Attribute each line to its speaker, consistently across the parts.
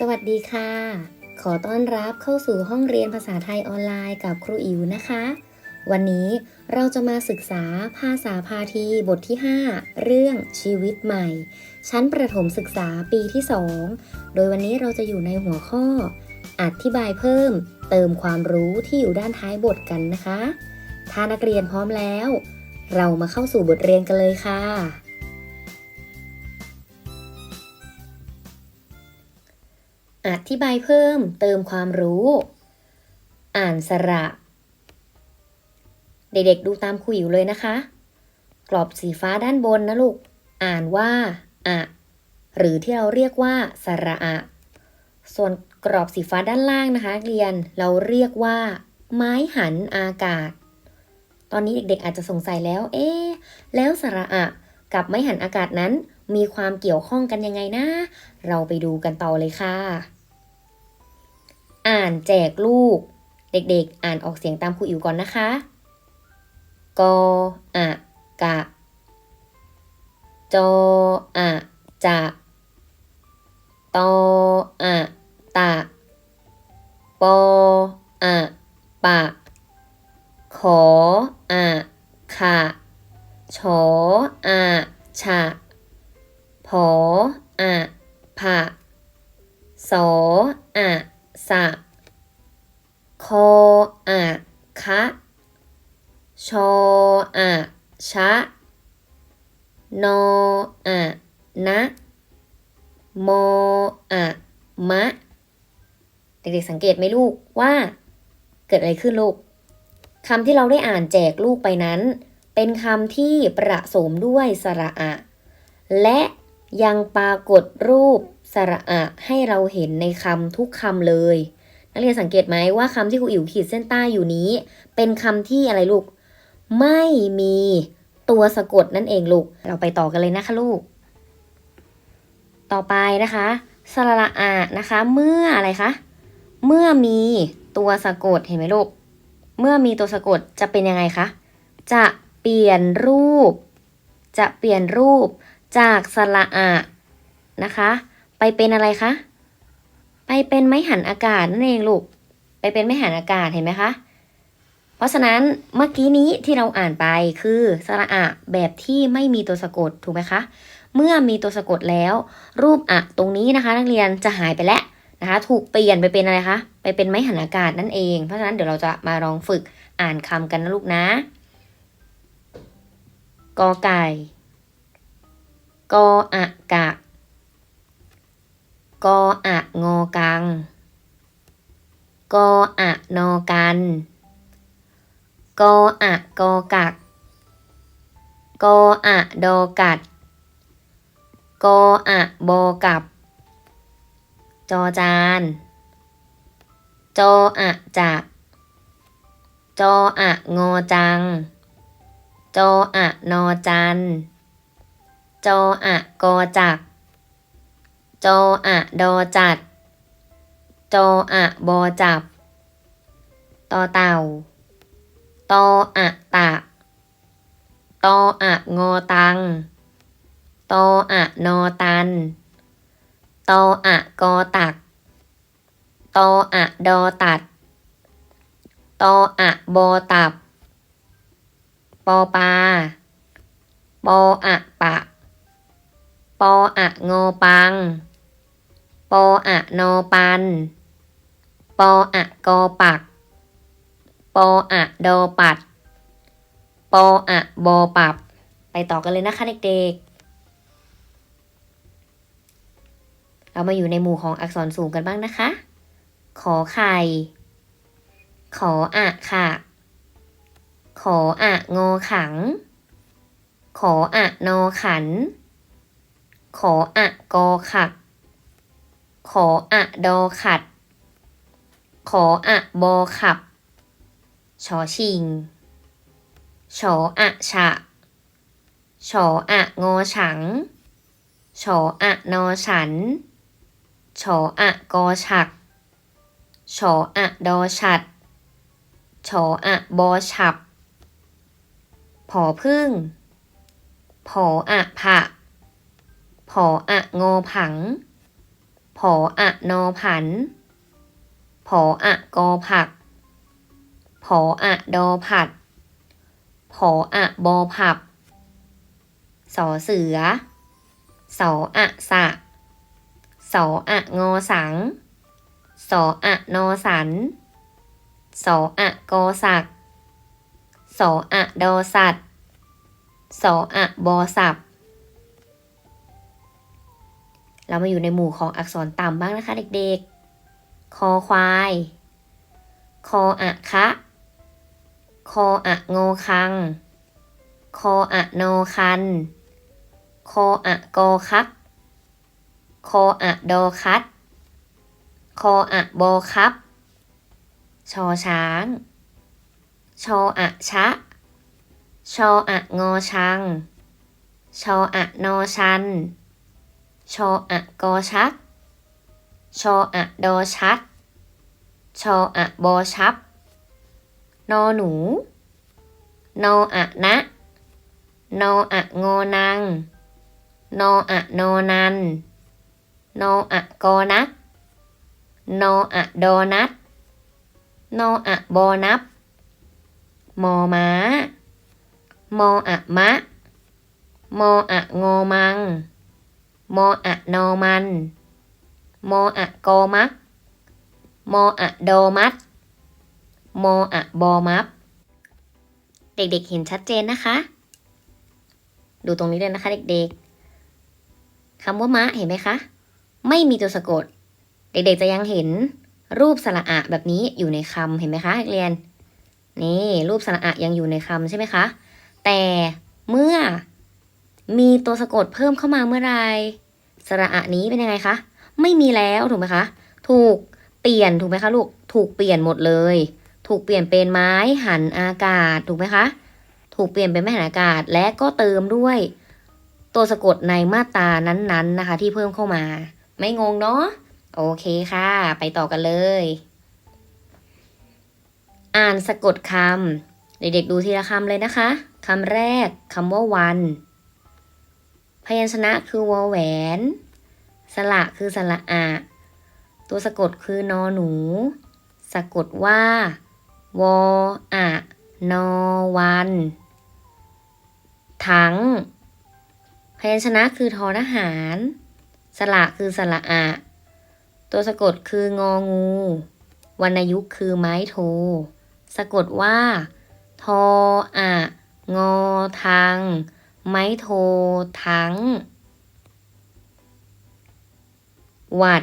Speaker 1: สวัสดีค่ะ ขอต้อนรับเข้าสู่ห้องเรียนภาษาไทยออนไลน์กับครูอิ๋วนะคะ วันนี้เราจะมาศึกษาภาษาพาทีบทที่ 5 เรื่องชีวิตใหม่ ชั้นประถมศึกษาปีที่ 2 โดยวันนี้เราจะอยู่ในหัวข้อ อธิบายเพิ่ม เติมความรู้ที่อยู่ด้านท้ายบทกันนะคะ ถ้านักเรียนพร้อมแล้ว เรามาเข้าสู่บทเรียนกันเลยค่ะ อธิบายเพิ่มเติมความรู้ อ่านสระ เด็กๆดูตามครูอิ๋วเลยนะคะ กรอบสีฟ้าด้านบนนะลูก อ่านว่าอะหรือที่เราเรียกว่าสระอะ ส่วนกรอบสีฟ้าด้านล่างนะคะเรียนเราเรียกว่า ไม้หันอากาศ ตอนนี้เด็กๆอาจจะสงสัยแล้ว เอ๊แล้วสระอะกับไม้หันอากาศนั้นมีความเกี่ยวข้องกันยังไงนะ เราไปดูกันต่อเลยค่ะ อ่านแจกลูก เด็กๆ อ่านออกเสียงตามครูอิ๋วก่อนนะคะ กออะกะ จออะจะตออะตะ ปออะปะ ขออะขะชออะฉะผออะผะสออะ สะคออะคะชออะชะ นออะนะมออะมะ เด็กๆสังเกตไหมลูกว่า เกิดอะไรขึ้นลูกคำที่เราได้อ่านแจกลูกไปนั้น เป็นคำที่ประสมด้วยสระอะ และยังปรากฏรูป สระอะให้เราเห็นในคำทุกคำเลย นักเรียนสังเกตไหมว่าคำที่ครูอิ๋วขีดเส้นใต้อยู่นี้ เป็นคำที่อะไรลูก ไม่มีตัวสะกดนั่นเองลูก เราไปต่อกันเลยนะคะลูก ต่อไปนะคะสระอะนะคะ เมื่ออะไรคะ เมื่อมีตัวสะกดเห็นไหมลูก เมื่อมีตัวสะกดจะเป็นยังไงคะ จะเปลี่ยนรูป จะเปลี่ยนรูปจากสระอะนะคะ ไปเป็นอะไรคะ ไปเป็นไม้หันอากาศนั่นเองลูก ไปเป็นไม้หันอากาศเห็นไหมคะ เพราะฉะนั้นเมื่อกี้นี้ที่เราอ่านไปคือสระอะแบบที่ไม่มีตัวสะกดถูกไหมคะ เมื่อมีตัวสะกดแล้ว รูปอะตรงนี้นะคะ นักเรียนจะหายไปแล้วนะคะถูกเปลี่ยนไปเป็นอะไรคะ ไปเป็นไม้หันอากาศนั่นเอง เพราะฉะนั้นเดี๋ยวเราจะมาลองฝึกอ่านคำกันนะลูกนะ กอไก่ กออะกะ กออะงอกัง กออะนอกัน กออะกอกัก กออะดอกัด กออะบอกักจอจาน จออะจะจออะงอจัง จออะนอจัน จออะกอจัก จออะดอจัด จออะบอจับ ตอเต่า ตออะตะ ตออะงอตัง ตออะนอตัน ตออะกอตัก ตออะดอตัด ตออะบอตับ ปอปลาปออะปะปออะงอปัง ปออะนอปัน ปออะกอปัก ปออะดอปัด ปออะบอปับ ไปต่อกันเลยนะคะเด็กๆ เรามาอยู่ในหมู่ของอักษรสูงกันบ้างนะคะ ขอไข่ ขออะค่ะ ขออะงอขัง ขออะนอขัน ขออะกอขัก ขออะดอขัด ขออะบอขับ ชอชิง ชออะฉะ ชออะงอฉัง ชออะนอฉัน ชออะกอฉัก ชออะดอฉัด ชออะบอฉับ ผอพึ่ง ผออะผะ ผออะงอผัง ผออะนอผัน ผออะกอผัก ผออะดอผัด ผออะบอผับ สอเสือ สออะสะ สออะงอสัง สออะนอสัน สออะกอสัก สออะดอสัตสออะบอสับ เรามาอยู่ในหมู่ของอักษรต่ำบ้างนะคะเด็กๆ คอควาย คออะคะ คออะงอคัง คออะนอคัน คออะกอคัก คออะดอคัด คออะบอคับ ชอช้าง ชออะชะ ชออะงอชัง ชออะนอชัน ชออะกอชัก ชออะดอชัดชออะบอชับ นอหนู นออะนะ นออะงอนัง นออะนอนัน นออะกอนัก นออะดอนัด นออะบอนับ มอม้า มออะมะ มออะงอมัง มออะนอมัน มออะกอมัก มออะดอมัด มออะบอมับ เด็กๆเห็นชัดเจนนะคะ ดูตรงนี้เลยนะคะ เด็กๆคำว่ามะเห็นไหมคะ ไม่มีตัวสะกด เด็กๆจะยังเห็นรูปสระอะแบบนี้อยู่ในคำเห็นไหมคะนักเรียน นี่รูปสระอะยังอยู่ในคำใช่ไหมคะ แต่เมื่อ มีตัวสะกดเพิ่มเข้ามาเมื่อไรสระอะนี้เป็นยังไงคะ ไม่มีแล้วถูกไหมคะ ถูกเปลี่ยนถูกไหมคะลูก ถูกเปลี่ยนหมดเลย ถูกเปลี่ยนเป็นไม้หันอากาศถูกไหมคะ ถูกเปลี่ยนเป็นไม้หันอากาศและก็เติมด้วย ตัวสะกดในมาตรานั้นๆนะคะ ที่เพิ่มเข้ามา ไม่งงเนาะ โอเคค่ะ ไปต่อกันเลย อ่านสะกดคำเด็กๆดูทีละคำเลยนะคะคำแรกคำว่าวัน พยัญชนะคือวอแหวน สระคือสระอะ ตัวสะกดคือนอหนู สะกดว่า วออะนอวัน ถัง พยัญชนะคือทอทหาร สระคือสระอะ ตัวสะกดคืององู วรรณยุกต์คือไม้โท สะกดว่า ทออะ งอทัง ไม้โททั้ง หวัด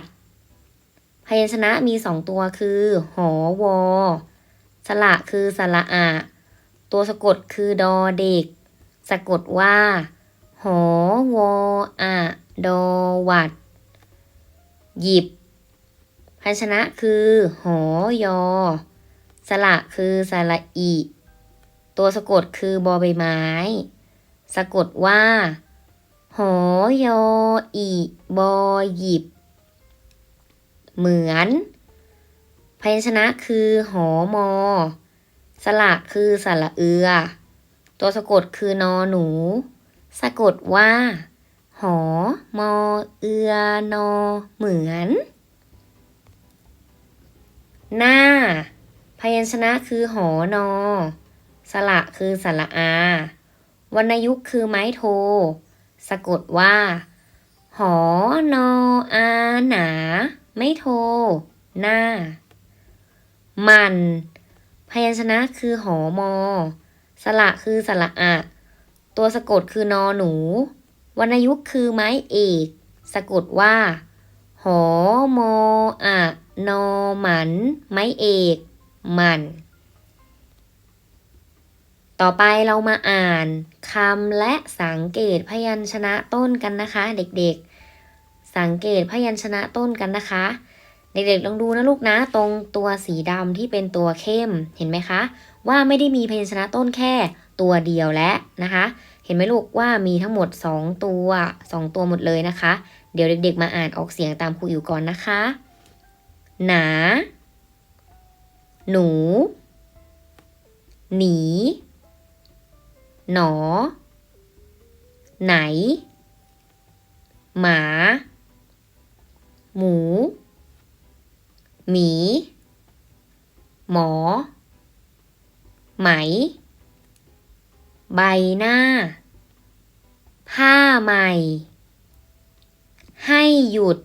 Speaker 1: พยัญชนะมีสองตัวคือ หอวอ สระคือสระอะ ตัวสะกดคือดอเด็ก สะกดว่า หอวออะดอวัด หยิบพยัญชนะคือ หอยอ สระคือสระอี ตัวสะกดคือบอใบไม้ สะกดว่า หอยออีบอหยิบ เหมือน พยัญชนะคือหอมอ สระคือสระเอือ ตัวสะกดคือนอหนู สะกดว่า หอมอเอือนอเหมือน หน้า พยัญชนะคือหอนอ สระคือสระอา วรรณยุกต์คือไม้โท สะกดว่า หอนออาหนา ไม่โท หน้า มัน พยัญชนะคือหอมอ สระคือสระอะ ตัวสะกดคือนอหนู วรรณยุกต์คือไม้เอก สะกดว่า หอมออะนอหมัน ไม้เอก มัน ต่อไปเรามาอ่านคำและสังเกตพยัญชนะต้นกันนะคะ เด็กๆ สังเกตพยัญชนะต้นกันนะคะ เด็กๆลองดูนะลูกนะ ตรงตัวสีดำที่เป็นตัวเข้มเห็นไหมคะ ว่าไม่ได้มีพยัญชนะต้นแค่ตัวเดียวแล้วนะคะ เห็นไหมลูกว่ามีทั้งหมด 2 ตัว 2 ตัวหมดเลยนะคะ เดี๋ยวเด็ก ๆ มาอ่านออกเสียงตามครูอิ๋วก่อนนะคะ หนา หนู หนี หนอ ไหน หมา หมู หมี หมอ ไหม ใบหน้า ผ้าใหม่ ให้หยุด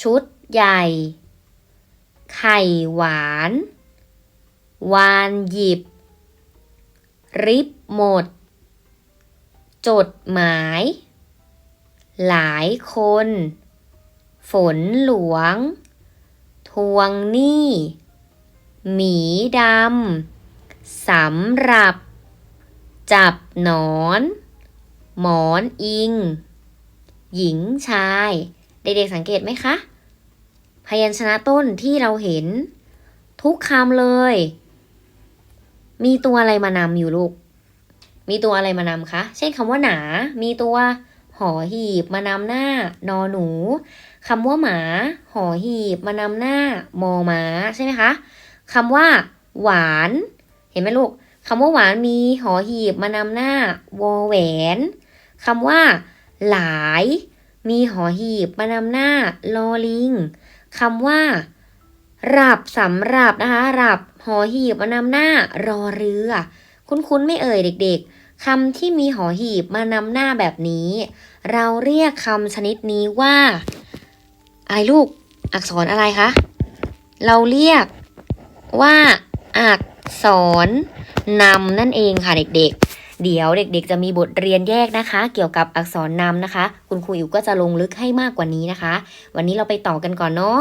Speaker 1: ชุดใหญ่ ไข่หวาน วานหยิบ ริบหมด จดหมาย หลายคน ฝนหลวง ทวงหนี้ หมีดำ สำหรับ จับหนอน หมอนอิง หญิงชาย เด็กๆสังเกตไหมคะ พยัญชนะต้นที่เราเห็น ทุกคำเลย มีตัวอะไรมานำอยู่ลูก มีตัวอะไรมานำคะ เช่นคำว่าหนา มีตัวหอหีบมานำหน้า นอหนูคำว่าหมาหอหีบมานำหน้า มอม้าใช่ไหมคะคำว่า หวาน เห็นไหมลูกคำว่าหวานมีหอหีบมานำหน้า วอแหวนคำว่า หลาย มีหอหีบมานำหน้า ลอลิงคำว่าหลับสำหรับนะคะหลับ หอหีบมานำหน้ารอเรือ คุ้นๆไม่เอ่ยเด็กๆคำที่มีหอหีบมานำหน้าแบบนี้ เราเรียกคำชนิดนี้ว่า อะไรลูก อักษรอะไรคะ เราเรียกว่าอักษรนำนั่นเองค่ะเด็กๆเดี๋ยวเด็กๆ จะมีบทเรียนแยกนะคะ เกี่ยวกับอักษรนำนะคะ คุณครูอิ๋วก็จะลงลึกให้มากกว่านี้นะคะ วันนี้เราไปต่อกันก่อนเนาะ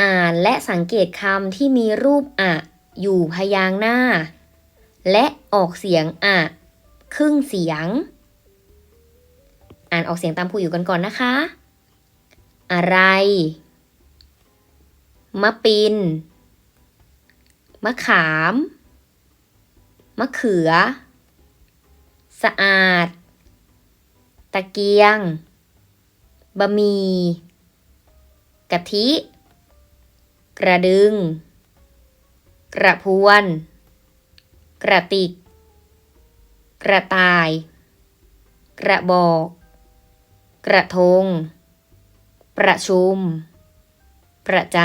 Speaker 1: อ่านและสังเกตคำที่มีรูปอะ อยู่พยางค์หน้า และออกเสียงอะครึ่งเสียง อ่านออกเสียงตามครูอยู่กันก่อนนะคะ อะไร มะปิน มะขาม มะเขือ สะอาด ตะเกียง บะหมี่กะทิ กระดึง กระพวน กระติก กระต่าย กระบอก กระทง ประชุม ประจ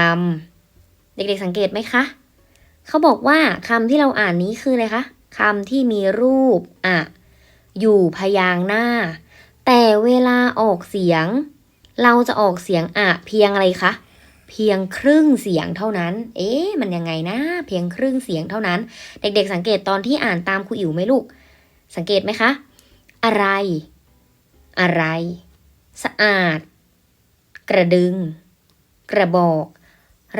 Speaker 1: ำ เด็กๆสังเกตไหมคะ เขาบอกว่าคำที่เราอ่านนี้คืออะไรคะคำที่มีรูปอะอยู่พยางหน้า แต่เวลาออกเสียง เราจะออกเสียงอะเพียงอะไรคะ เพียงครึ่งเสียงเท่านั้น เอ๊ะมันยังไงนะ เพียงครึ่งเสียงเท่านั้น เด็กๆ สังเกตตอนที่อ่านตามครูอิ๋วไหมลูก สังเกตไหมคะ อะไร อะไร สะอาด กระดึง กระบอก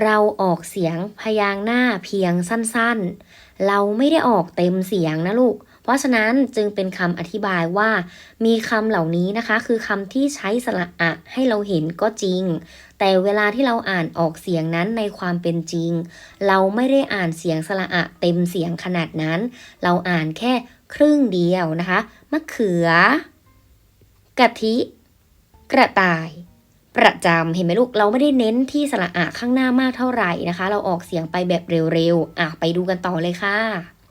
Speaker 1: เราออกเสียงพยางหน้าเพียงสั้นๆ เราไม่ได้ออกเต็มเสียงนะลูก เพราะฉะนั้นจึงเป็นคำอธิบายว่า มีคำเหล่านี้นะคะ คือคำที่ใช้สระอะให้เราเห็นก็จริง แต่เวลาที่เราอ่านออกเสียงนั้นในความเป็นจริง เราไม่ได้อ่านเสียงสระอะเต็มเสียงขนาดนั้น เราอ่านแค่ครึ่งเดียวนะคะ มะเขือกะทิ กระต่าย ประจำเห็นไหมลูก เราไม่ได้เน้นที่สระอะข้างหน้ามากเท่าไหร่นะคะ เราออกเสียงไปแบบเร็วๆอะไปดูกันต่อเลยค่ะ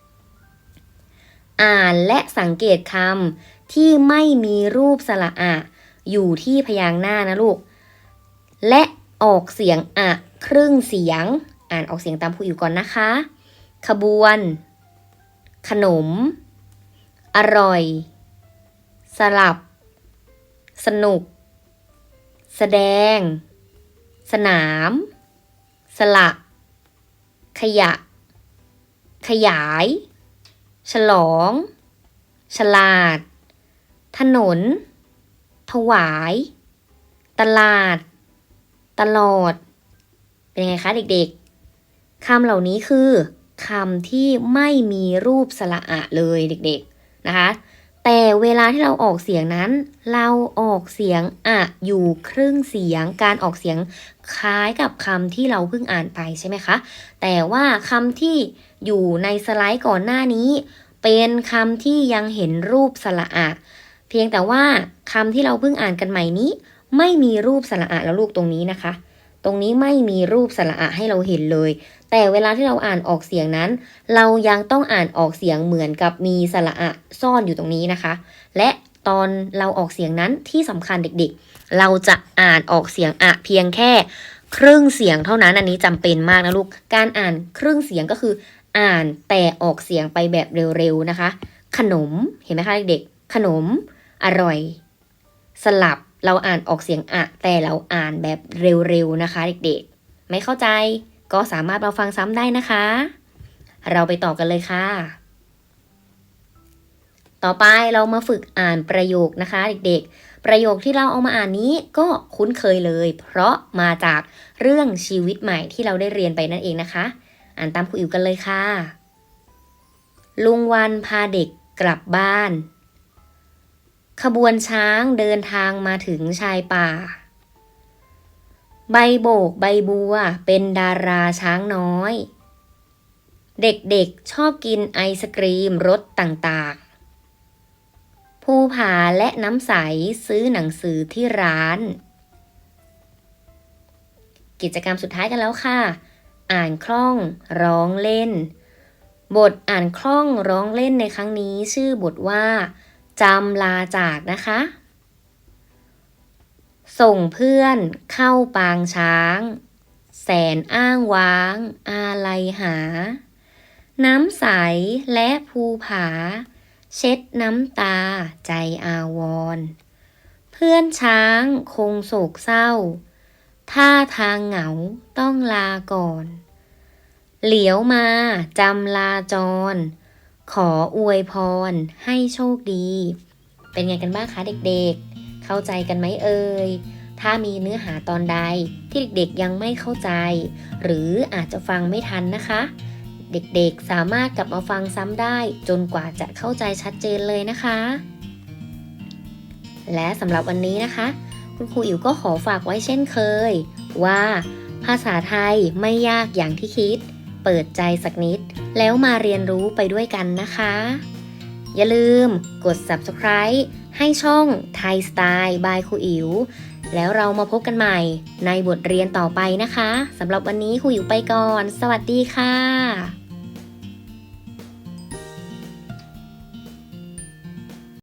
Speaker 1: อ่านและสังเกตคำที่ไม่มีรูปสระอะ อยู่ที่พยางค์หน้านะลูก และออกเสียงอะ ครึ่งเสียง อ่านออกเสียงตามครูอยู่ก่อนนะคะ ขบวน ขนม อร่อย สลับ สนุก แสดง สนาม สละ ขยะ ขยาย ฉลอง ฉลาด ถนน ถวาย ตลาด ตลอด เป็นยังไงคะเด็กๆคำเหล่านี้คือคำที่ไม่มีรูปสระอะเลยเด็กๆนะคะ แต่เวลาที่เราออกเสียงนั้น เราออกเสียงอะอยู่ครึ่งเสียง การออกเสียงคล้ายกับคำที่เราเพิ่งอ่านไปใช่ไหมคะ แต่ว่าคำที่อยู่ในสไลด์ก่อนหน้านี้ เป็นคำที่ยังเห็นรูปสระอะ เพียงแต่ว่าคำที่เราเพิ่งอ่านกันใหม่นี้ ไม่มีรูปสระอะแล้วลูกตรงนี้นะคะ ตรงนี้ไม่มีรูปสระอะให้เราเห็นเลย แต่เวลาที่เราอ่านออกเสียงนั้น เรายังต้องอ่านออกเสียงเหมือนกับมีสระอะซ่อนอยู่ตรงนี้นะคะ และตอนเราออกเสียงนั้นที่สำคัญเด็กๆ เราจะอ่านออกเสียงอะเพียงแค่ครึ่งเสียงเท่านั้นอันนี้จำเป็นมากนะลูก การอ่านครึ่งเสียงก็คืออ่านแต่ออกเสียงไปแบบเร็วๆนะคะ ขนมเห็นไหมคะเด็กๆขนม อร่อย สลับเราอ่านออกเสียงอะแต่เราอ่านแบบเร็วๆนะคะ เด็กๆ ไม่เข้าใจ ก็สามารถมาฟังซ้ำได้นะคะ เราไปต่อกันเลยค่ะ ต่อไปเรามาฝึกอ่านประโยคนะคะเด็กๆ ประโยคที่เราเอามาอ่านนี้ก็คุ้นเคยเลย เพราะมาจากเรื่องชีวิตใหม่ที่เราได้เรียนไปนั่นเองนะคะ อ่านตามครูอิ๋วกันเลยค่ะ ลุงวันพาเด็กกลับบ้าน ขบวนช้างเดินทางมาถึงชายป่า ใบโบกใบบัวเป็นดาราช้างน้อย เด็กๆชอบกินไอศกรีมรสต่างๆ ภูผาและน้ำใสซื้อหนังสือที่ร้าน กิจกรรมสุดท้ายกันแล้วค่ะ อ่านคล่องร้องเล่น บทอ่านคล่องร้องเล่นในครั้งนี้ชื่อบทว่าจำลาจากนะคะ ส่งเพื่อนเข้าปางช้าง แสนอ้างว้าง อาลัยหา น้ำใสและภูผา เช็ดน้ำตาใจอาวร เพื่อนช้างคงโศกเศร้าท่าทางเหงาต้องลาก่อน เหลียวมาจำลาจร ขออวยพรให้โชคดี เป็นไงกันบ้างคะเด็กๆ เข้าใจกันไหมเอ่ย ถ้ามีเนื้อหาตอนใดที่เด็กๆยังไม่เข้าใจ หรืออาจจะฟังไม่ทันนะคะ เด็กๆสามารถกลับมาฟังซ้ำได้จนกว่าจะเข้าใจชัดเจนเลยนะคะ และสำหรับวันนี้นะคะ คุณครูอิ๋วก็ขอฝากไว้เช่นเคย ว่า ภาษาไทยไม่ยากอย่างที่คิด เปิดใจสักนิด แล้วมาเรียนรู้ไปด้วยกันนะคะ อย่าลืมกด subscribe ให้ช่องไทยสไตล์บายครูอิ๋วแล้วเรามาพบกันใหม่ในบทเรียนต่อไปนะคะสำหรับวันนี้ครูอิ๋วไปก่อน สวัสดีค่ะ